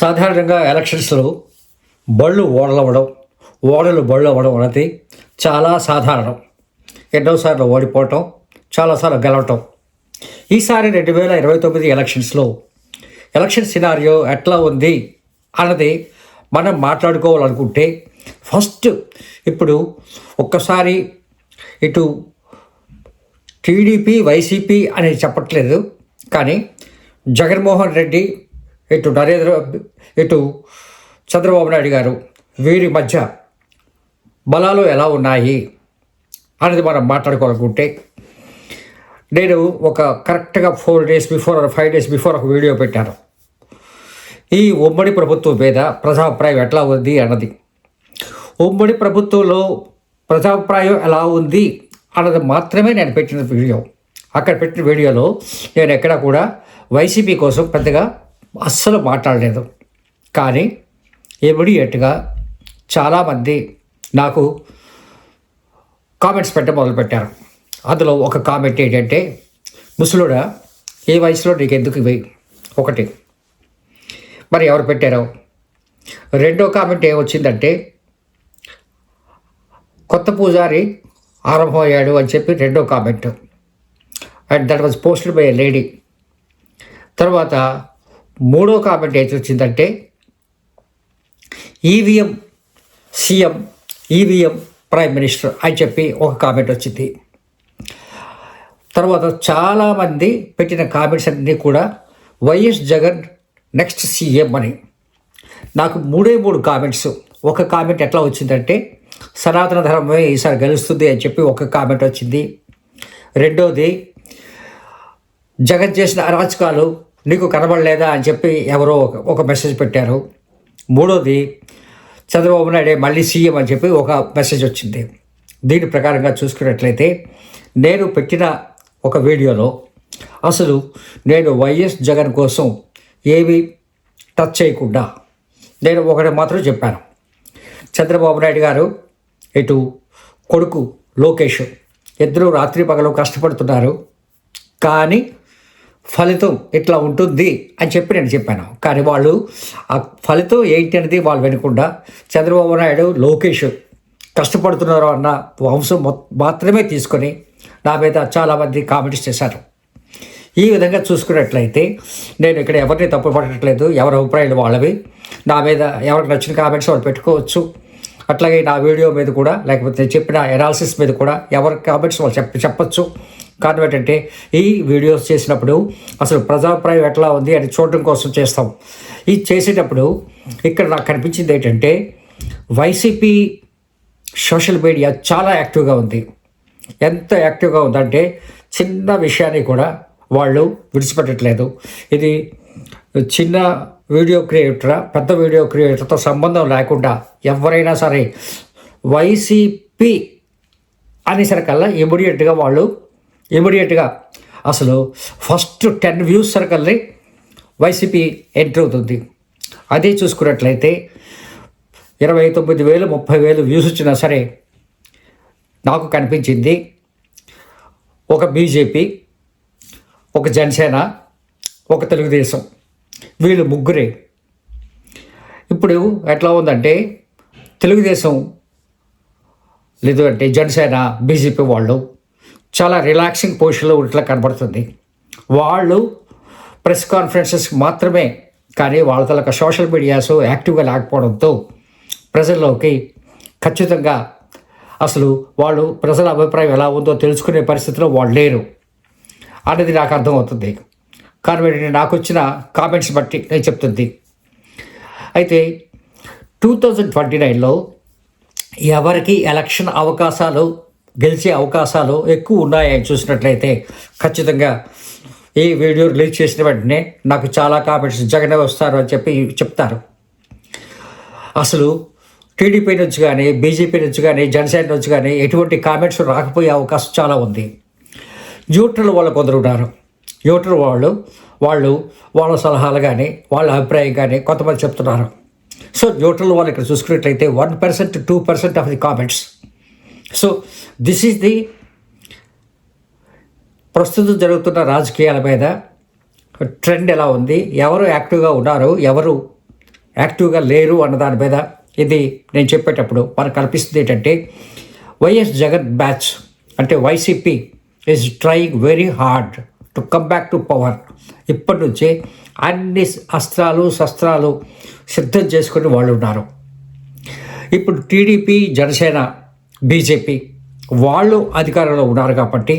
సాధారణంగా ఎలక్షన్స్లో బళ్ళు ఓడలవ్వడం ఓడలు బళ్ళు అవ్వడం అనేది చాలా సాధారణం. ఎన్నోసార్లు ఓడిపోవటం చాలాసార్లు గెలవటం. ఈసారి రెండు వేల ఇరవై తొమ్మిది ఎలక్షన్స్లో ఎలక్షన్ సినారియో ఎట్లా ఉంది అన్నది మనం మాట్లాడుకోవాలనుకుంటే ఫస్ట్ ఇప్పుడు ఒక్కసారి ఇటు టీడీపీ వైసీపీ అనేది చెప్పట్లేదు. కానీ జగన్మోహన్ రెడ్డి ఇటు నరేంద్ర ఇటు చంద్రబాబు నాయుడు గారు వీరి మధ్య బలాలు ఎలా ఉన్నాయి అనేది మనం మాట్లాడుకోవాలనుకుంటే నేను ఒక కరెక్ట్గా four days before five days before ఒక వీడియో పెట్టాను. ఈ ఉమ్మడి ప్రభుత్వం మీద ప్రజాభిప్రాయం ఎట్లా ఉంది అన్నది. ఉమ్మడి ప్రభుత్వంలో ప్రజాభిప్రాయం ఎలా ఉంది అన్నది మాత్రమే నేను పెట్టిన వీడియో. అక్కడ పెట్టిన వీడియోలో నేను ఎక్కడ కూడా వైసీపీ కోసం పెద్దగా అస్సలు మాట్లాడలేదు. కానీ ఇమీడియట్గా చాలామంది నాకు కామెంట్స్ పెట్ట మొదలుపెట్టారు. అందులో ఒక కామెంట్ ఏంటంటే ముసలుడా ఏ వయసులో నీకు ఎందుకు ఇవి? ఒకటి. మరి ఎవరు పెట్టారో? రెండో కామెంట్ ఏమొచ్చిందంటే కొత్త పూజారి ఆరంభమయ్యాడు అని చెప్పి రెండో comment. And that was posted by lady. తర్వాత మూడో కామెంట్ ఏది వచ్చిందంటే EVM CM EVM prime minister అని చెప్పి ఒక కామెంట్ వచ్చింది. తర్వాత చాలామంది పెట్టిన కామెంట్స్ అన్నీ కూడా వైఎస్ జగన్ నెక్స్ట్ సీఎం అని. నాకు మూడే మూడు కామెంట్స్. ఒక కామెంట్ ఎట్లా వచ్చిందంటే సనాతన ధర్మమే ఈసారి గెలుస్తుంది అని చెప్పి ఒక కామెంట్ వచ్చింది. రెండోది జగన్ చేసిన అరాచకాలు నీకు కనబడలేదా అని చెప్పి ఎవరో ఒక- ఒక మెసేజ్ పెట్టారు. మూడోది చంద్రబాబు నాయుడే మళ్ళీ సీఎం అని చెప్పి ఒక మెసేజ్ వచ్చింది. దీని ప్రకారంగా చూసుకున్నట్లయితే నేను పెట్టిన ఒక వీడియోలో అసలు నేను వైఎస్ జగన్ కోసం ఏమీ టచ్ చేయకుండా నేను ఒకటి మాత్రం చెప్పాను. చంద్రబాబు నాయుడు గారు ఇటు కొడుకు లోకేష్ ఇద్దరు రాత్రి పగలు కష్టపడుతున్నారు. కానీ ఫలితం ఇట్లా ఉంటుంది అని చెప్పి నేను చెప్పాను. కానీ వాళ్ళు ఆ ఫలితం ఏంటి అనేది వాళ్ళు వినకుండా చంద్రబాబు నాయుడు లోకేష్ కష్టపడుతున్నారు అన్న వంశం మొ- మాత్రమే తీసుకొని నా మీద చాలామంది కామెంట్స్ చేశారు. ఈ విధంగా చూసుకున్నట్లయితే నేను ఇక్కడ ఎవరిని తప్పు పడట్లేదు ఎవరి అభిప్రాయాలు వాళ్ళవి. నా మీద ఎవరికి నచ్చిన కామెంట్స్ వాళ్ళు పెట్టుకోవచ్చు. అట్లాగే నా వీడియో మీద కూడా లేకపోతే నేను చెప్పిన ఎనాలిసిస్ మీద కూడా ఎవరి కామెంట్స్ వాళ్ళు చెప్ప చెప్పచ్చు. కారణం ఏంటంటే ఈ వీడియోస్ చేసినప్పుడు అసలు ప్రజాభిప్రాయం ఎట్లా ఉంది అని చూడడం కోసం చేస్తాం. ఇది చేసేటప్పుడు ఇక్కడ నాకు కనిపించింది ఏంటంటే వైసీపీ సోషల్ మీడియా చాలా యాక్టివ్గా ఉంది. ఎంత యాక్టివ్గా ఉందంటే చిన్న విషయాన్ని కూడా వాళ్ళు విడిచిపెట్టట్లేదు. ఇది చిన్న వీడియో క్రియేటరా పెద్ద వీడియో క్రియేటర్తో సంబంధం లేకుండా ఎవరైనా సరే వైసీపీ అనేసరికల్లా ఇమీడియట్గా వాళ్ళు ఇమీడియట్గా. అసలు ఫస్ట్ టెన్ వ్యూస్ సర్కల్ని వైసీపీ ఎంటర్ అవుతుంది. అదే చూసుకున్నట్లయితే ఇరవై తొమ్మిది వేలు ముప్పై వేలు వ్యూస్ వచ్చినా సరే నాకు కనిపించింది ఒక బీజేపీ ఒక జనసేన ఒక తెలుగుదేశం. వీళ్ళు ముగ్గురే. ఇప్పుడు ఎట్లా ఉందంటే తెలుగుదేశం లేదు అంటే జనసేన బీజేపీ వాళ్ళు చాలా రిలాక్సింగ్ పొజిషన్లో ఇట్లా కనబడుతుంది. వాళ్ళు ప్రెస్ కాన్ఫరెన్సెస్ మాత్రమే కానీ వాళ్ళ తలక సోషల్ మీడియాస్ యాక్టివ్గా లేకపోవడంతో ప్రజల్లోకి ఖచ్చితంగా అసలు వాళ్ళు ప్రజల అభిప్రాయం ఎలా ఉందో తెలుసుకునే పరిస్థితిలో వాళ్ళు లేరు. అనేది నాకు అర్థమవుతుంది. కానీ నాకు వచ్చిన కామెంట్స్ బట్టి నేను చెప్తుంది. అయితే టూ థౌజండ్ ట్వంటీ నైన్లో ఎవరికి ఎలక్షన్ అవకాశాలు గెలిచే అవకాశాలు ఎక్కువ ఉన్నాయని చూసినట్లయితే ఖచ్చితంగా ఈ వీడియో రిలీజ్ చేసిన వెంటనే నాకు చాలా కామెంట్స్ జగనే వస్తారు అని చెప్పి చెప్తారు. అసలు టీడీపీ నుంచి కానీ బీజేపీ నుంచి కానీ జనసేన నుంచి కానీ ఎటువంటి కామెంట్స్ రాకపోయే అవకాశం చాలా ఉంది. న్యూట్రల్ వాళ్ళు కొందరు ఉన్నారు. న్యూట్రల్ వాళ్ళు వాళ్ళు వాళ్ళ సలహాలు కానీ వాళ్ళ అభిప్రాయం కానీ కొంతమంది చెప్తున్నారు. సో న్యూట్రల్ వాళ్ళు ఇక్కడ చూసుకున్నట్లయితే one percent two percent of the comments so this is the ప్రస్తుతం జరుగుతున్న రాజకీయాల మీద ట్రెండ్ ఎలా ఉంది? ఎవరు యాక్టివ్గా ఉన్నారు? ఎవరు యాక్టివ్గా లేరు అన్న దాని మీద ఇది నేను చెప్పేటప్పుడు మనకు కనిపిస్తుంది ఏంటంటే వైఎస్ జగన్ బ్యాచ్ అంటే YCP is trying very hard to come back to power ఇప్పటి నుంచే అన్ని అస్త్రాలు శస్త్రాలు సిద్ధం చేసుకుని వాళ్ళు ఉన్నారు. ఇప్పుడు టీడీపీ జనసేన బీజేపీ వాళ్ళు అధికారంలో ఉన్నారు కాబట్టి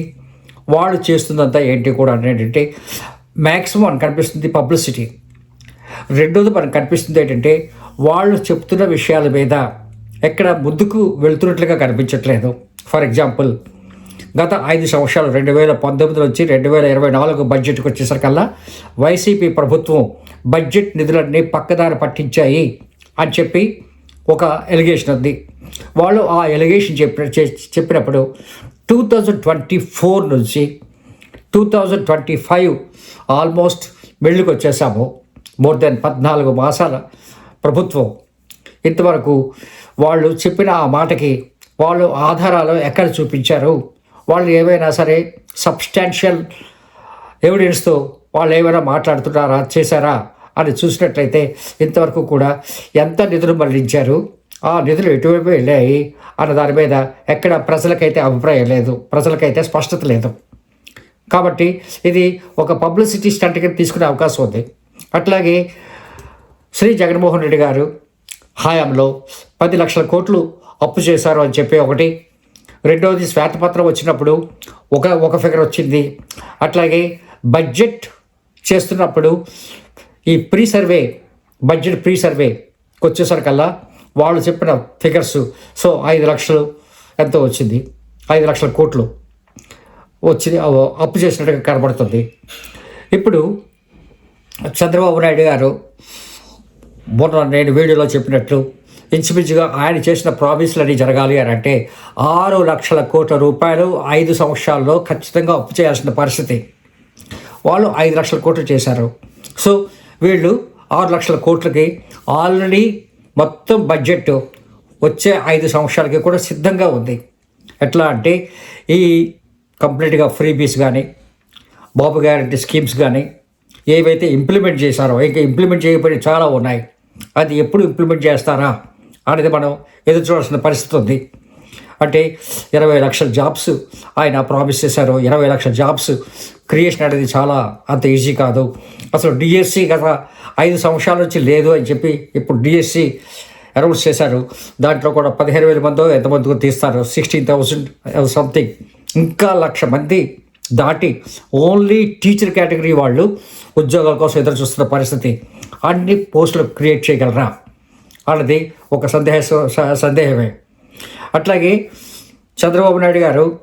వాళ్ళు చేస్తుందంతా ఏంటి కూడా ఏంటంటే మ్యాక్సిమం మనకు కనిపిస్తుంది పబ్లిసిటీ. రెండోది మనకు కనిపిస్తుంది ఏంటంటే వాళ్ళు చెప్తున్న విషయాల మీద ఎక్కడ ముందుకు వెళ్తున్నట్లుగా కనిపించట్లేదు. ఫర్ ఎగ్జాంపుల్ గత ఐదు సంవత్సరాలు రెండు వేల పంతొమ్మిది నుంచి రెండు వేల ఇరవై నాలుగు బడ్జెట్కి వచ్చేసరికల్లా వైసీపీ ప్రభుత్వం బడ్జెట్ నిధులన్నీ పక్కదారి పట్టించాయి అని చెప్పి ఒక ఎలిగేషన్ ఉంది. వాళ్ళు ఆ ఎలిగేషన్ చెప్పిన చెప్పినప్పుడు టూ థౌజండ్ ట్వంటీ ఫోర్ నుంచి two thousand twenty five almost వెళ్ళికి వచ్చేసాము మోర్ దెన్ పద్నాలుగు మాసాల ప్రభుత్వం. ఇంతవరకు వాళ్ళు చెప్పిన ఆ మాటకి వాళ్ళు ఆధారాలు ఎక్కడ చూపించారు? వాళ్ళు ఏవైనా సరే సబ్స్టాన్షియల్ ఎవిడెన్స్తో వాళ్ళు ఏమైనా మాట్లాడుతున్నారా? చేశారా? అని చూసినట్లయితే ఇంతవరకు కూడా ఎంత నిధులు మళ్ళించారు ఆ నిధులు ఎటువైపు వెళ్ళాయి? అన్న దాని మీద ఎక్కడ ప్రజలకైతే అభిప్రాయం లేదు. ప్రజలకైతే స్పష్టత లేదు. కాబట్టి ఇది ఒక పబ్లిసిటీ స్టంట్ కింద తీసుకునే అవకాశం ఉంది. అట్లాగే శ్రీ జగన్మోహన్ రెడ్డి గారు హయాంలో పది లక్షల కోట్లు అప్పు చేశారు అని చెప్పి ఒకటి. రెండవది శ్వేతపత్రం వచ్చినప్పుడు ఒక ఒక ఫిగర్ వచ్చింది. అట్లాగే బడ్జెట్ చేస్తున్నప్పుడు ఈ ప్రీ సర్వే బడ్జెట్ ప్రీ సర్వేకి వచ్చేసరికల్లా వాళ్ళు చెప్పిన ఫిగర్స్ సో ఐదు లక్షలు ఎంతో వచ్చింది. ఐదు లక్షల కోట్లు వచ్చింది అప్పు చేసినట్టుగా కనబడుతుంది. ఇప్పుడు చంద్రబాబు నాయుడు గారు మొన్న నేను వీడియోలో చెప్పినట్లు ఇంచుమించుగా ఆయన చేసిన ప్రామిస్లు అన్నీ జరగాలి అని అంటే ఆరు లక్షల కోట్ల రూపాయలు ఐదు సంవత్సరాల్లో ఖచ్చితంగా అప్పు చేయాల్సిన పరిస్థితి. వాళ్ళు ఐదు లక్షల కోట్లు చేశారు. సో వీళ్ళు ఆరు లక్షల కోట్లకి ఆల్రెడీ మొత్తం బడ్జెట్ వచ్చే ఐదు సంవత్సరాలకి కూడా సిద్ధంగా ఉంది. ఎట్లా అంటే ఈ కంప్లీట్గా ఫ్రీ బీస్ కానీ బాబు గ్యారంటీ స్కీమ్స్ కానీ ఏవైతే ఇంప్లిమెంట్ చేశారో ఇంకా ఇంప్లిమెంట్ చేయబడి చాలా ఉన్నాయి. అది ఎప్పుడు ఇంప్లిమెంట్ చేస్తారా అనేది మనం ఎదురు చూడాల్సిన పరిస్థితి ఉంది. అంటే ఇరవై లక్షల జాబ్స్ ఆయన ప్రామిస్ చేశారు. ఇరవై లక్షల జాబ్స్. క్రియేషన్ అనేది చాలా అంత ఈజీ కాదు. అసలు డిఎస్సి గత ఐదు సంవత్సరాల నుంచి లేదు అని చెప్పి ఇప్పుడు డిఎస్సి అనౌన్స్ చేశారు. దాంట్లో కూడా పదిహేను వేల మందో ఎంతమందికో తీస్తారు. సిక్స్టీన్ థౌసండ్ సంథింగ్ ఇంకా లక్ష మంది దాటి ఓన్లీ టీచర్ కేటగిరీ వాళ్ళు ఉద్యోగాల కోసం ఎదురు చూస్తున్న పరిస్థితి. అన్ని పోస్టులు క్రియేట్ చేయగలరా? అన్నది ఒక సందేహ సందేహమే. అట్లాగే చంద్రబాబు నాయుడు గారు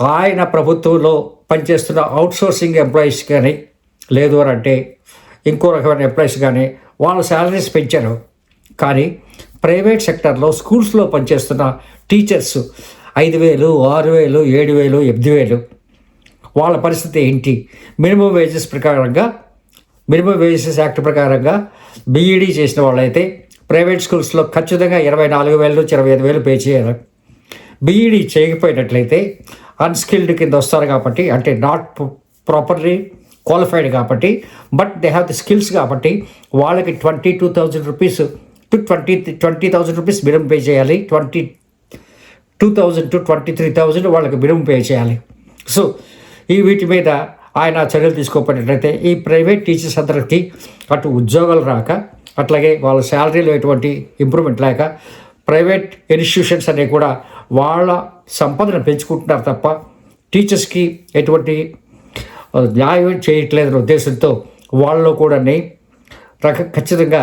ఆయన ప్రభుత్వంలో పనిచేస్తున్న అవుట్సోర్సింగ్ ఎంప్లాయీస్ కానీ లేదు అని అంటే ఇంకో రకమైన ఎంప్లాయీస్ కానీ వాళ్ళ శాలరీస్ పెంచారు. కానీ ప్రైవేట్ సెక్టర్లో స్కూల్స్లో పనిచేస్తున్న టీచర్స్ ఐదు వేలు ఆరు వేలు ఏడు వేలు ఎనిమిది వేలు. వాళ్ళ పరిస్థితి ఏంటి? మినిమం వేజెస్ ప్రకారంగా మినిమం వేజెస్ యాక్ట్ ప్రకారంగా బీఈడీ చేసిన వాళ్ళైతే ప్రైవేట్ స్కూల్స్లో ఖచ్చితంగా ఇరవై నాలుగు వేల నుంచి ఇరవై ఐదు వేలు పే చేయాలి. బీఈడీ చేయకపోయినట్లయితే అన్స్కిల్డ్ కింద వస్తారు కాబట్టి అంటే నాట్ ప్రాపర్లీ క్వాలిఫైడ్ కాబట్టి but they have the skills కాబట్టి వాళ్ళకి twenty two thousand rupees to twenty twenty thousand rupees minimum pay చేయాలి. Twenty two thousand to twenty three thousand వాళ్ళకి మినిమం పే చేయాలి. సో ఈ వీటి మీద ఆయన చర్యలు తీసుకోకపోయినట్లయితే ఈ ప్రైవేట్ టీచర్స్ అందరికీ అటు ఉద్యోగాలు రాక అట్లాగే వాళ్ళ శాలరీలో ఎటువంటి ఇంప్రూవ్మెంట్ లేక ప్రైవేట్ ఇన్స్టిట్యూషన్స్ అనేవి కూడా వాళ్ళ సంపదను పెంచుకుంటున్నారు తప్ప టీచర్స్కి ఎటువంటి న్యాయం చేయట్లేదనే ఉద్దేశంతో వాళ్ళు కూడా రక ఖచ్చితంగా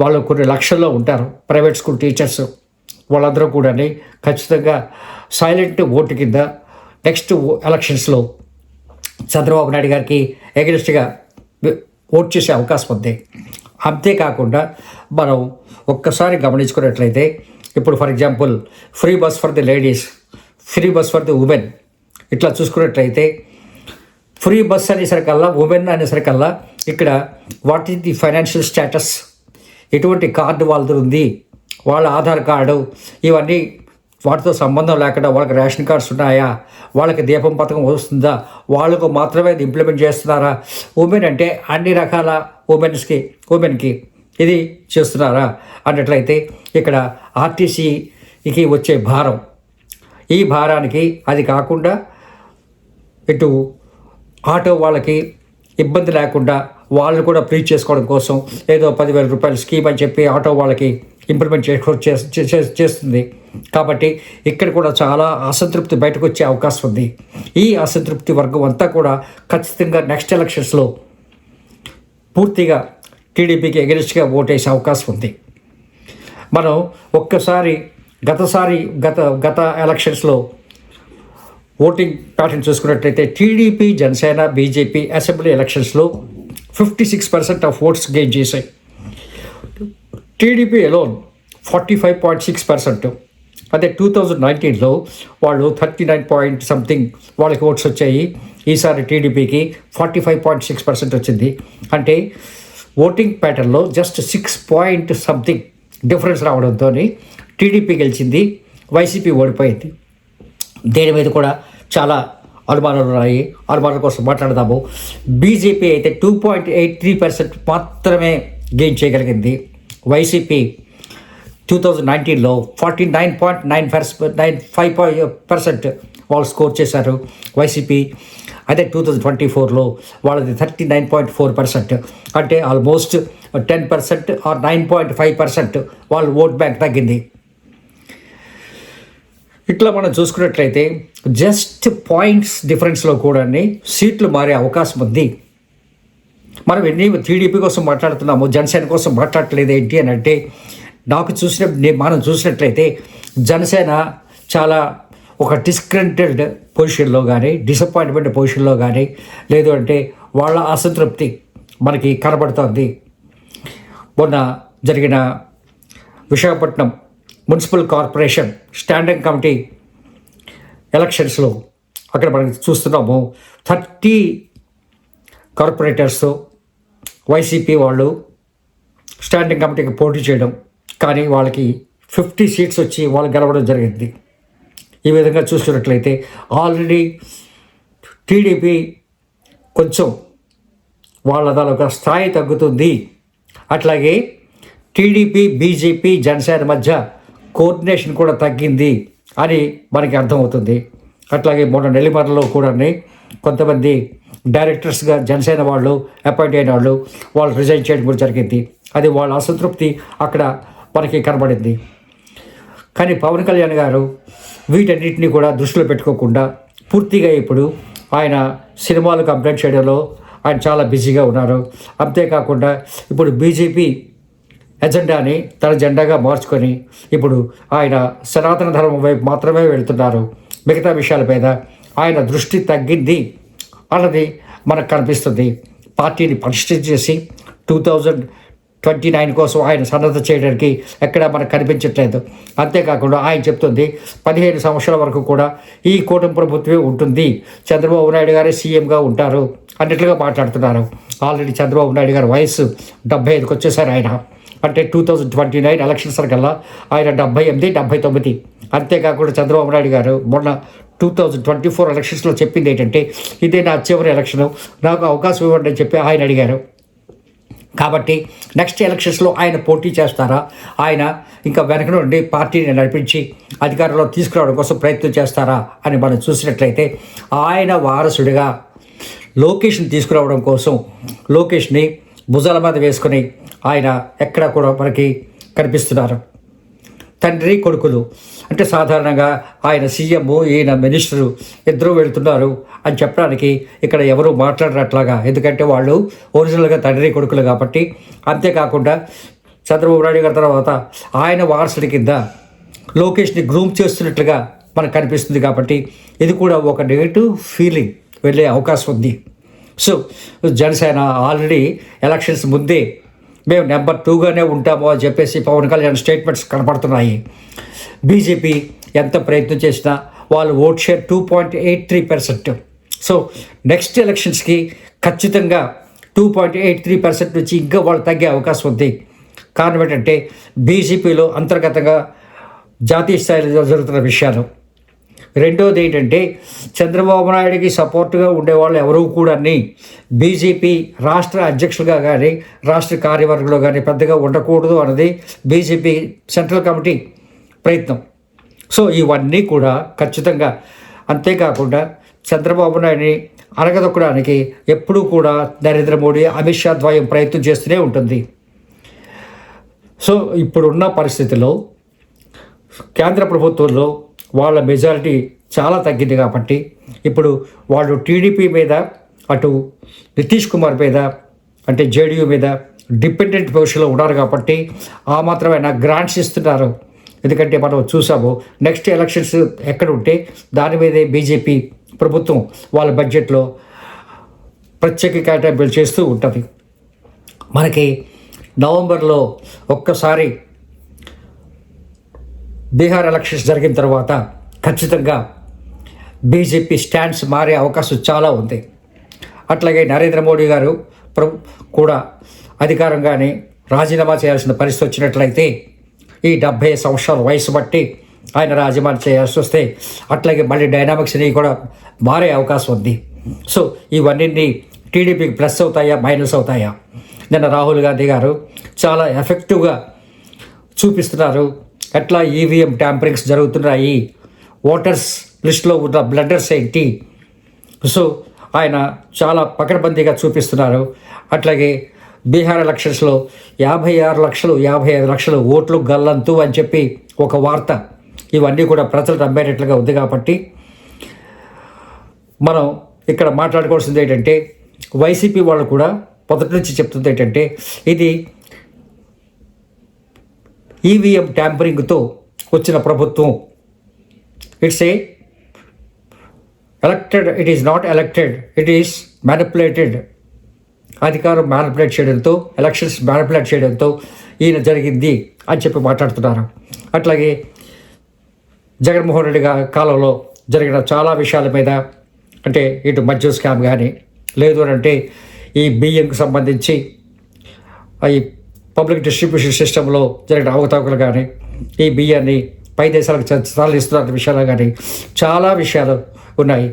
వాళ్ళు కొన్ని లక్షల్లో ఉంటారు ప్రైవేట్ స్కూల్ టీచర్స్. వాళ్ళందరూ కూడా ఖచ్చితంగా సైలెంట్ ఓటు కింద నెక్స్ట్ ఎలక్షన్స్లో చంద్రబాబు నాయుడు గారికి ఎగరెస్ట్గా ఓట్ చేసే అవకాశం ఉంది. అంతేకాకుండా మనం ఒక్కసారి గమనించుకున్నట్లయితే ఇప్పుడు for example free bus for the ladies free bus for the women ఇట్లా చూసుకున్నట్లయితే ఫ్రీ బస్ అనేసరికల్లా ఉమెన్ అనేసరికల్లా ఇక్కడ what is the financial status ఎటువంటి కార్డు వాళ్ళది ఉంది? వాళ్ళ ఆధార్ కార్డు ఇవన్నీ వాటితో సంబంధం లేకుండా వాళ్ళకి రేషన్ కార్డ్స్ ఉన్నాయా? వాళ్ళకి దీపం పథకం వస్తుందా? వాళ్ళకు మాత్రమే అది ఇంప్లిమెంట్ చేస్తున్నారా? ఉమెన్ అంటే అన్ని రకాల ఉమెన్స్కి ఉమెన్కి ఇది చేస్తున్నారా? అన్నట్లయితే ఇక్కడ ఆర్టీసీకి వచ్చే భారం. ఈ భారానికి అది కాకుండా ఇటు ఆటో వాళ్ళకి ఇబ్బంది లేకుండా వాళ్ళు కూడా ఫ్రీ చేసుకోవడం కోసం ఏదో పదివేల రూపాయలు స్కీమ్ అని చెప్పి ఆటో వాళ్ళకి ఇంప్లిమెంట్ చేసుకో చేస్తుంది. కాబట్టి ఇక్కడ కూడా చాలా అసంతృప్తి బయటకు వచ్చే అవకాశం ఉంది. ఈ అసంతృప్తి వర్గం అంతా కూడా ఖచ్చితంగా నెక్స్ట్ ఎలక్షన్స్లో పూర్తిగా టీడీపీకి ఎగరెస్ట్గా ఓటేసే అవకాశం ఉంది. మనం ఒక్కసారి గతసారి గత గత ఎలక్షన్స్లో ఓటింగ్ ప్యాటర్న్ చూసుకున్నట్లయితే టీడీపీ జనసేన బీజేపీ అసెంబ్లీ ఎలక్షన్స్లో fifty six percent of votes gain చేశాయి. TDP alone forty five point six percent అదే టూ థౌజండ్ నైన్టీన్లో వాళ్ళు థర్టీ నైన్ పాయింట్ సంథింగ్ వాళ్ళకి ఓట్స్ వచ్చాయి. ఈసారి టీడీపీకి forty five point six percent వచ్చింది. అంటే ఓటింగ్ ప్యాటర్న్లో just six point something difference రావడంతో టీడీపీ గెలిచింది. వైసీపీ ఓడిపోయింది. దేని మీద కూడా చాలా అనుమానాలు ఉన్నాయి. అనుమానాల కోసం మాట్లాడదాము. బీజేపీ అయితే two point eight three percent మాత్రమే గెయిన్ చేయగలిగింది. వైసీపీ టూ థౌజండ్ నైన్టీన్లో forty nine point nine nine five percent వాళ్ళు స్కోర్ చేశారు వైసీపీ అదే టూ థౌజండ్ ట్వంటీ ఫోర్లో వాళ్ళది thirty nine point four percent అంటే almost ten percent or nine point five percent వాళ్ళ ఓట్ బ్యాంక్ తగ్గింది. ఇట్లా మనం చూసుకున్నట్లయితే జస్ట్ పాయింట్స్ డిఫరెన్స్లో కూడా సీట్లు మారే అవకాశం ఉంది. మనం ఎన్ని టీడీపీ కోసం మాట్లాడుతున్నాము జనసేన కోసం మాట్లాడట్లేదు ఏంటి అని అంటే నాకు చూసిన మనం చూసినట్లయితే జనసేన చాలా ఒక డిస్క్రెంటెడ్ పొజిషన్లో కానీ డిసప్పాయింట్మెంట్ పొజిషన్లో కానీ లేదు అంటే వాళ్ళ అసంతృప్తి మనకి కనబడుతోంది. మొన్న జరిగిన Visakhapatnam municipal corporation standing committee ఎలక్షన్స్లో అక్కడ మనం చూస్తున్నాము థర్టీ కార్పొరేటర్స్ వైసీపీ వాళ్ళు స్టాండింగ్ కమిటీకి పోటీ చేయడం కానీ వాళ్ళకి ఫిఫ్టీ సీట్స్ వచ్చి వాళ్ళు గెలవడం జరిగింది. ఈ విధంగా చూస్తున్నట్లయితే ఆల్రెడీ టీడీపీ కొంచెం వాళ్ళ దాని స్థాయి తగ్గుతుంది. అట్లాగే టీడీపీ బీజేపీ జనసేన మధ్య కోఆర్డినేషన్ కూడా తగ్గింది అని మనకి అర్థమవుతుంది. అట్లాగే మొన్న నెల్లిమర్రలో కూడా కొంతమంది డైరెక్టర్స్గా జనసేన వాళ్ళు అపాయింట్ అయిన వాళ్ళు వాళ్ళు రిజైన్ చేయడం కూడా జరిగింది. అది వాళ్ళ అసంతృప్తి అక్కడ మనకి కనబడింది. కానీ పవన్ కళ్యాణ్ గారు వీటన్నిటిని కూడా దృష్టిలో పెట్టుకోకుండా పూర్తిగా ఇప్పుడు ఆయన సినిమాలు కంప్లీట్ చేయడంలో ఆయన చాలా బిజీగా ఉన్నారు. అంతేకాకుండా ఇప్పుడు బీజేపీ ఎజెండాని తన జెండాగా మార్చుకొని ఇప్పుడు ఆయన సనాతన ధర్మం వైపు మాత్రమే వెళ్తున్నారు. మిగతా విషయాల మీద ఆయన దృష్టి తగ్గింది అన్నది మనకు కనిపిస్తుంది. పార్టీని పటిష్టం చేసి టూ థౌజండ్ ట్వంటీ నైన్ కోసం ఆయన సన్నద్ధ చేయడానికి ఎక్కడా మనకు కనిపించట్లేదు. అంతేకాకుండా ఆయన చెప్తుంది పదిహేను సంవత్సరాల వరకు కూడా ఈ కూటమి ప్రభుత్వమే ఉంటుంది. చంద్రబాబు నాయుడు గారే సీఎంగా ఉంటారు అన్నట్లుగా మాట్లాడుతున్నారు. ఆల్రెడీ చంద్రబాబు నాయుడు గారి వయసు డెబ్బై ఐదుకి వచ్చేసారు ఆయన. అంటే two thousand twenty nine elections కల్లా ఆయన డెబ్బై ఎనిమిది డెబ్బై తొమ్మిది. అంతేకాకుండా చంద్రబాబు నాయుడు గారు మొన్న టూ థౌజండ్ ట్వంటీ ఫోర్ ఎలక్షన్స్లో చెప్పింది ఏంటంటే ఇదే నా చివరి ఎలక్షన్ నాకు అవకాశం ఇవ్వండి అని చెప్పి ఆయన అడిగారు. కాబట్టి నెక్స్ట్ ఎలక్షన్స్లో ఆయన పోటీ చేస్తారా? ఆయన ఇంకా వెనక నుండి పార్టీని నడిపించి అధికారంలో తీసుకురావడం కోసం ప్రయత్నం చేస్తారా అని మనం చూసినట్లయితే ఆయన వారసుడిగా లోకేష్ని తీసుకురావడం కోసం లోకేష్ని భుజాల మీద వేసుకొని ఆయన ఎక్కడ కూడా మనకి కనిపిస్తున్నారు. తండ్రి కొడుకులు అంటే సాధారణంగా ఆయన సీఎం ఈయన మినిస్టరు ఇద్దరూ వెళ్తున్నారు అని చెప్పడానికి ఇక్కడ ఎవరు మాట్లాడరట్లాగా ఎందుకంటే వాళ్ళు ఒరిజినల్గా తండ్రి కొడుకులు కాబట్టి అంతేకాకుండా చంద్రబాబు నాయుడు గారి తర్వాత ఆయన వారసుడి కింద లోకేష్ని గ్రూమ్ చేస్తున్నట్లుగా మనకు కనిపిస్తుంది కాబట్టి ఇది కూడా ఒక నెగిటివ్ ఫీలింగ్ వెళ్ళే అవకాశం ఉంది. సో జనసేన ఆల్రెడీ ఎలక్షన్స్ ముందే మేము నెంబర్ టూగానే ఉంటాము అని చెప్పేసి పవన్ కళ్యాణ్ స్టేట్మెంట్స్ కనపడుతున్నాయి. బీజేపీ ఎంత ప్రయత్నం చేసినా వాళ్ళు vote share two point eight three percent. So next ఎలక్షన్స్కి ఖచ్చితంగా two point eight three percent నుంచి ఇంకా వాళ్ళు తగ్గే అవకాశం ఉంది. కారణం ఏంటంటే బీజేపీలో అంతర్గతంగా జాతీయ స్థాయిలో జరుగుతున్న విషయాలు. రెండోది ఏంటంటే చంద్రబాబు నాయుడికి సపోర్ట్గా ఉండేవాళ్ళు ఎవరూ కూడా బీజేపీ రాష్ట్ర అధ్యక్షులుగా కానీ రాష్ట్ర కార్యవర్గంలో కానీ పెద్దగా ఉండకూడదు అన్నది బీజేపీ సెంట్రల్ కమిటీ ప్రయత్నం. సో ఇవన్నీ కూడా ఖచ్చితంగా అంతేకాకుండా చంద్రబాబు నాయుడిని అరగదొక్కడానికి ఎప్పుడూ కూడా నరేంద్ర మోడీ అమిత్ షా ద్వయం ప్రయత్నం చేస్తూనే ఉంటుంది. సో ఇప్పుడున్న పరిస్థితిలో కేంద్ర ప్రభుత్వంలో వాళ్ళ మెజారిటీ చాలా తగ్గింది కాబట్టి ఇప్పుడు వాళ్ళు టీడీపీ మీద అటు నితీష్ కుమార్ మీద అంటే జేడీయూ మీద డిపెండెంట్ పొజిషన్లో ఉన్నారు కాబట్టి ఆ మాత్రమే గ్రాంట్స్ ఇస్తున్నారు. ఎందుకంటే మనం చూసాము నెక్స్ట్ ఎలక్షన్స్ ఎక్కడ ఉంటే దాని మీదే బీజేపీ ప్రభుత్వం వాళ్ళ బడ్జెట్లో ప్రత్యేక కేటాయింపులు చేస్తూ ఉంటుంది. మనకి నవంబర్లో ఒక్కసారి బీహార్ ఎలక్షన్స్ జరిగిన తర్వాత ఖచ్చితంగా బీజేపీ స్టాండ్స్ మారే అవకాశం చాలా ఉంది. అట్లాగే నరేంద్ర మోడీ గారు ప్రభు కూడా అధికారంగానే రాజీనామా చేయాల్సిన పరిస్థితి వచ్చినట్లయితే ఈ డెబ్భై సంవత్సరాల వయసు బట్టి ఆయన రాజీనామా చేయాల్సి వస్తే అట్లాగే మళ్ళీ డైనామిక్స్ అనేవి కూడా మారే అవకాశం ఉంది. సో ఇవన్నీ టీడీపీకి ప్లస్ అవుతాయా మైనస్ అవుతాయా? నిన్న రాహుల్ గాంధీ గారు చాలా ఎఫెక్టివ్గా చూపిస్తున్నారు. ఎట్లా ఈవీఎం ట్యాంపరింగ్స్ జరుగుతున్నాయి? ఓటర్స్ లిస్ట్లో ఉన్న బ్లడర్స్ ఏంటి? సో ఆయన చాలా పకడ్బందీగా చూపిస్తున్నారు. అట్లాగే బీహార్ ఎలక్షన్స్లో యాభై ఆరు లక్షలు యాభై ఐదు లక్షలు ఓట్లు గల్లంతు అని చెప్పి ఒక వార్త. ఇవన్నీ కూడా ప్రజలు నమ్మేటట్లుగా ఉంది కాబట్టి మనం ఇక్కడ మాట్లాడుకోవాల్సింది ఏంటంటే వైసీపీ వాళ్ళు కూడా మొదటి నుంచి చెప్తుంది ఏంటంటే ఇది ఈవీఎం ట్యాంపరింగ్తో వచ్చిన ప్రభుత్వం. It's a elected it is not elected it is manipulated అధికారం మ్యానిపులేట్ చేయడంతో ఎలక్షన్స్ మ్యానిపులేట్ చేయడంతో ఈయన జరిగింది అని చెప్పి మాట్లాడుతున్నారు. అట్లాగే జగన్మోహన్ రెడ్డి గారి కాలంలో జరిగిన చాలా విషయాల మీద అంటే ఇటు మద్యం స్కామ్ కానీ లేదు అని అంటే ఈ బియ్యంకు సంబంధించి ఈ పబ్లిక్ డిస్ట్రిబ్యూషన్ సిస్టంలో జరిగిన అవకతవకలు కానీ ఈ బియ్యాన్ని పై దేశాలకు తరలిస్తున్న విషయాలు కానీ చాలా విషయాలు ఉన్నాయి.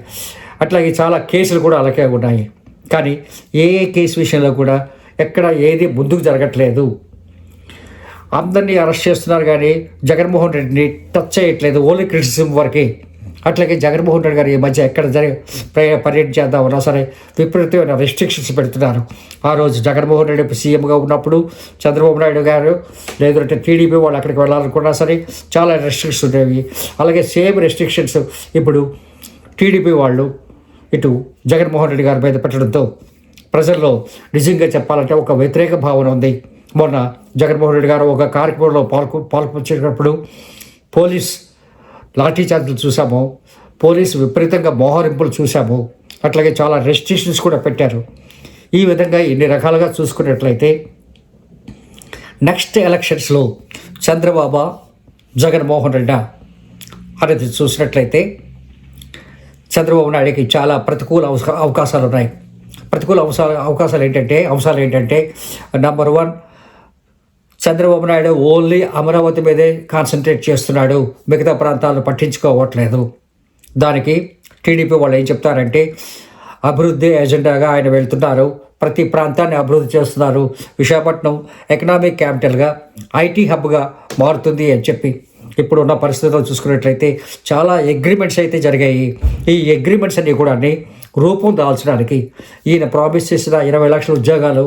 అట్లాగే చాలా కేసులు కూడా అలాగే ఉన్నాయి. కానీ ఏ కేసు విషయంలో కూడా ఎక్కడ ఏది ముందుకు జరగట్లేదు. అందరినీ అరెస్ట్ చేస్తున్నారు కానీ జగన్మోహన్ రెడ్డిని టచ్ చేయట్లేదు. ఓన్లీ క్రిటిసిజం వరకే. అట్లాగే జగన్మోహన్ రెడ్డి గారు ఈ మధ్య ఎక్కడ జరిగి పర్యటన చేద్దామన్నా సరే విపరీతమైన రెస్ట్రిక్షన్స్ పెడుతున్నారు. ఆ రోజు జగన్మోహన్ రెడ్డి సీఎంగా ఉన్నప్పుడు చంద్రబాబు నాయుడు గారు లేదంటే టీడీపీ వాళ్ళు అక్కడికి వెళ్ళాలనుకున్నా సరే చాలా రెస్ట్రిక్షన్స్ ఉండేవి. అలాగే సేమ్ రెస్ట్రిక్షన్స్ ఇప్పుడు టీడీపీ వాళ్ళు ఇటు జగన్మోహన్ రెడ్డి గారి మీద పెట్టడంతో ప్రజల్లో నిజంగా చెప్పాలంటే ఒక వ్యతిరేక భావన ఉంది. మొన్న జగన్మోహన్ రెడ్డి గారు ఒక కార్యక్రమంలో పాల్గొ పాల్పొచ్చేటప్పుడు పోలీస్ లాఠీ చార్జీలు చూసాము పోలీసు విపరీతంగా మోహరింపులు చూసాము అట్లాగే చాలా రెస్ట్రిక్షన్స్ కూడా పెట్టారు. ఈ విధంగా ఇన్ని రకాలుగా చూసుకున్నట్లయితే నెక్స్ట్ ఎలక్షన్స్లో చంద్రబాబు జగన్మోహన్ రెడ్డి అనేది చూసినట్లయితే చంద్రబాబు నాయుడికి చాలా ప్రతికూల అవకాశాలు ఉన్నాయి. ప్రతికూల అవసరాలు అవకాశాలు ఏంటంటే అంశాలు ఏంటంటే number one Chandrababu Naidu only Amaravati మీదే కాన్సన్ట్రేట్ చేస్తున్నాడు. మిగతా ప్రాంతాలను పట్టించుకోవట్లేదు. దానికి టీడీపీ వాళ్ళు ఏం చెప్తారంటే అభివృద్ధి ఎజెండాగా ఆయన వెళ్తున్నారు. ప్రతి ప్రాంతాన్ని అభివృద్ధి చేస్తున్నారు. విశాఖపట్నం ఎకనామిక్ క్యాపిటల్గా ఐటీ హబ్గా మారుతుంది అని చెప్పి. ఇప్పుడు ఉన్న పరిస్థితుల్లో చూసుకున్నట్లయితే చాలా అగ్రిమెంట్స్ అయితే జరిగాయి. ఈ అగ్రిమెంట్స్ అన్నీ కూడా రూపం దాల్చడానికి ఈయన ప్రామిస్ చేసిన ఇరవై లక్షల ఉద్యోగాలు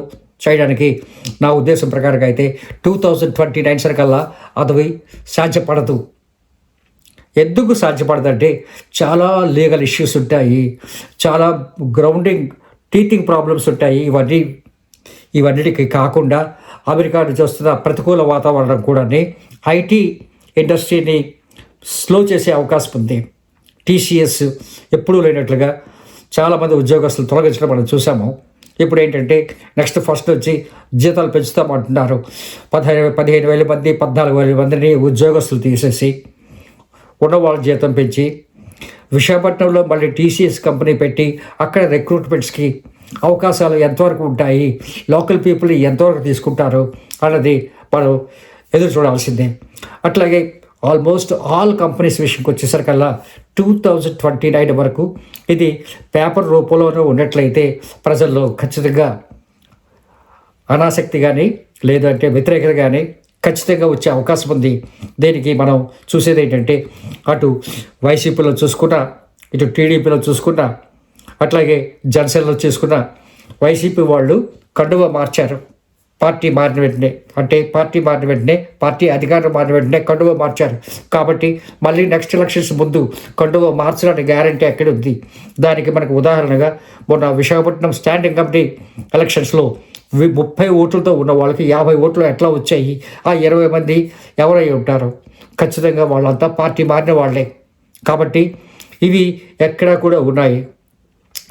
చేయడానికి నా ఉద్దేశం ప్రకారంగా అయితే టూ థౌజండ్ ట్వంటీ నైన్ సరికల్లా అది సాధ్యపడదు. ఎందుకు సాధ్యపడదంటే చాలా లీగల్ ఇష్యూస్ ఉంటాయి. చాలా గ్రౌండింగ్ టీచింగ్ ప్రాబ్లమ్స్ ఉంటాయి. ఇవన్నీ ఇవన్నిటికి కాకుండా అమెరికా నుంచి వస్తున్న ప్రతికూల వాతావరణం కూడా ఐటీ ఇండస్ట్రీని స్లో చేసే అవకాశం ఉంది. టీసీఎస్ ఎప్పుడూ లేనట్లుగా చాలామంది ఉద్యోగస్తులు తొలగించడం మనం చూసాము ఇప్పుడు ఏంటంటే నెక్స్ట్ ఫస్ట్ వచ్చి జీతాలు పెంచుతామంటున్నారు. పదిహేను పదిహేను వేల మంది పద్నాలుగు వేల మందిని ఉద్యోగస్తులు తీసేసి ఉన్న వాళ్ళ జీతం పెంచి విశాఖపట్నంలో మళ్ళీ టీసీఎస్ కంపెనీ పెట్టి అక్కడ రిక్రూట్మెంట్స్కి అవకాశాలు ఎంతవరకు ఉంటాయి లోకల్ పీపుల్ ఎంతవరకు తీసుకుంటారు అన్నది మనం ఎదురు చూడాల్సిందే. అట్లాగే ఆల్మోస్ట్ ఆల్ కంపెనీస్ విషయంకి వచ్చేసరికల్లా టూ థౌజండ్ ట్వంటీ నైన్ వరకు ఇది పేపర్ రూపంలోనే ఉన్నట్లయితే ప్రజల్లో ఖచ్చితంగా అనాసక్తి కానీ లేదంటే వ్యతిరేకత కానీ ఖచ్చితంగా వచ్చే అవకాశం ఉంది. దీనికి మనం చూసేది ఏంటంటే అటు వైసీపీలో చూసుకున్నా ఇటు టీడీపీలో చూసుకున్నా అట్లాగే జనసేనలో చూసుకున్నా వైసీపీ వాళ్ళు కండువ మార్చారు. పార్టీ మారిన వెంటనే అంటే పార్టీ మారిన వెంటనే పార్టీ అధికారం మారిన వెంటనే కండువ మార్చారు. కాబట్టి మళ్ళీ నెక్స్ట్ ఎలక్షన్స్ ముందు కండువ మార్చడానికి గ్యారంటీ ఎక్కడ ఉంది. దానికి మనకు ఉదాహరణగా మొన్న విశాఖపట్నం స్టాండింగ్ కమిటీ ఎలక్షన్స్లో ముప్పై ఓట్లతో ఉన్న వాళ్ళకి యాభై ఓట్లు ఎట్లా వచ్చాయి? ఆ ఇరవై మంది ఎవరై ఉంటారు? ఖచ్చితంగా వాళ్ళంతా పార్టీ మారిన వాళ్ళే. కాబట్టి ఇవి ఎక్కడా కూడా ఉన్నాయి.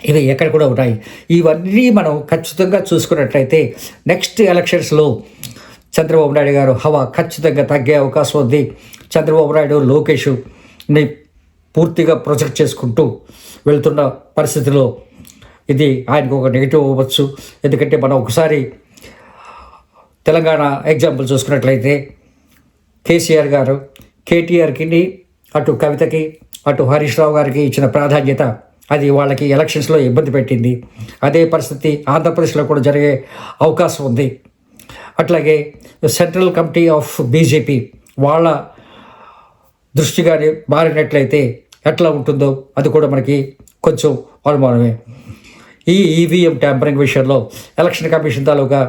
ఇవి ఎక్కడ కూడా ఉన్నాయి. ఇవన్నీ మనం ఖచ్చితంగా చూసుకున్నట్లయితే నెక్స్ట్ ఎలక్షన్స్లో చంద్రబాబు నాయుడు గారు హవా ఖచ్చితంగా తగ్గే అవకాశం ఉంది. చంద్రబాబు నాయుడు లోకేష్ని పూర్తిగా ప్రొజెక్ట్ చేసుకుంటూ వెళ్తున్న పరిస్థితిలో ఇది ఆయనకు ఒక నెగిటివ్ అవ్వచ్చు. ఎందుకంటే మనం ఒకసారి తెలంగాణ ఎగ్జాంపుల్ చూసుకున్నట్లయితే కేసీఆర్ గారు కేటీఆర్కి అటు కవితకి అటు హరీష్ రావు గారికి ఇచ్చిన ప్రాధాన్యత అది వాళ్ళకి ఎలక్షన్స్లో ఇబ్బంది పెట్టింది. అదే పరిస్థితి ఆంధ్రప్రదేశ్లో కూడా జరిగే అవకాశం ఉంది. అట్లాగే సెంట్రల్ కమిటీ ఆఫ్ బీజేపీ వాళ్ళ దృష్టిగా మారినట్లయితే ఎట్లా ఉంటుందో అది కూడా మనకి కొంచెం అనుమానమే. ఈ ఈవీఎం ట్యాంపరింగ్ విషయంలో ఎలక్షన్ కమిషన్ తాలూకా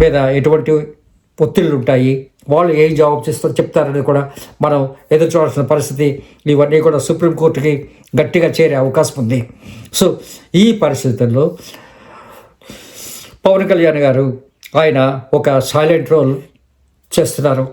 మీద ఎటువంటి ఒత్తిళ్ళు ఉంటాయి వాళ్ళు ఏం జవాబు చేస్తారో చెప్తారని కూడా మనం ఎదురు చూడాల్సిన పరిస్థితి ఇవన్నీ కూడా సుప్రీంకోర్టుకి గట్టిగా చేరే అవకాశం ఉంది. సో ఈ పరిస్థితుల్లో పవన్ కళ్యాణ్ గారు ఆయన ఒక సైలెంట్ రోల్ చేస్తున్నారు.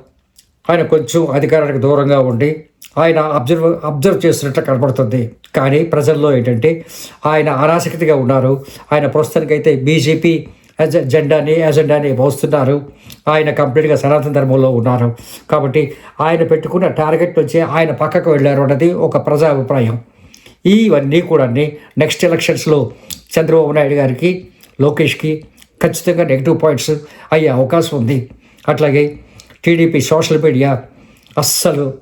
ఆయన కొంచెం అధికారానికి దూరంగా ఉండి ఆయన అబ్జర్వ్ అబ్జర్వ్ చేస్తున్నట్లు కనబడుతుంది. కానీ ప్రజల్లో ఏంటంటే ఆయన అనాసక్తిగా ఉన్నారు. ఆయన ప్రస్తుతానికైతే బీజేపీ జెండాని ఎజెండాని మోస్తున్నారు ఆయన కంప్లీట్గా సనాతన ధర్మంలో ఉన్నారు. కాబట్టి ఆయన పెట్టుకున్న టార్గెట్ నుంచి ఆయన పక్కకు వెళ్ళారు అన్నది ఒక ప్రజా అభిప్రాయం. ఇవన్నీ కూడా నెక్స్ట్ ఎలక్షన్స్లో చంద్రబాబు నాయుడు గారికి లోకేష్కి ఖచ్చితంగా నెగిటివ్ పాయింట్స్ అయ్యే అవకాశం ఉంది. అట్లాగే టీడీపీ సోషల్ మీడియా అస్సలు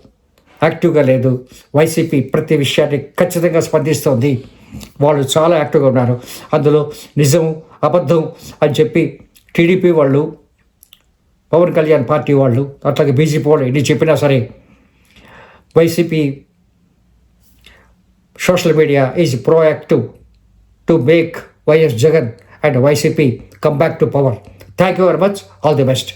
యాక్టివ్గా లేదు. వైసీపీ ప్రతి విషయాన్ని ఖచ్చితంగా స్పందిస్తోంది. వాళ్ళు చాలా యాక్టివ్గా ఉన్నారు. అందులో నిజం అబద్ధం అని చెప్పి టీడీపీ వాళ్ళు పవన్ కళ్యాణ్ పార్టీ వాళ్ళు అట్లాగే బీజేపీ వాళ్ళు ఎన్ని చెప్పినా సరే YCP social media is proactive to make YS Jagan and YCP come back to power. Thank you very much. All the best.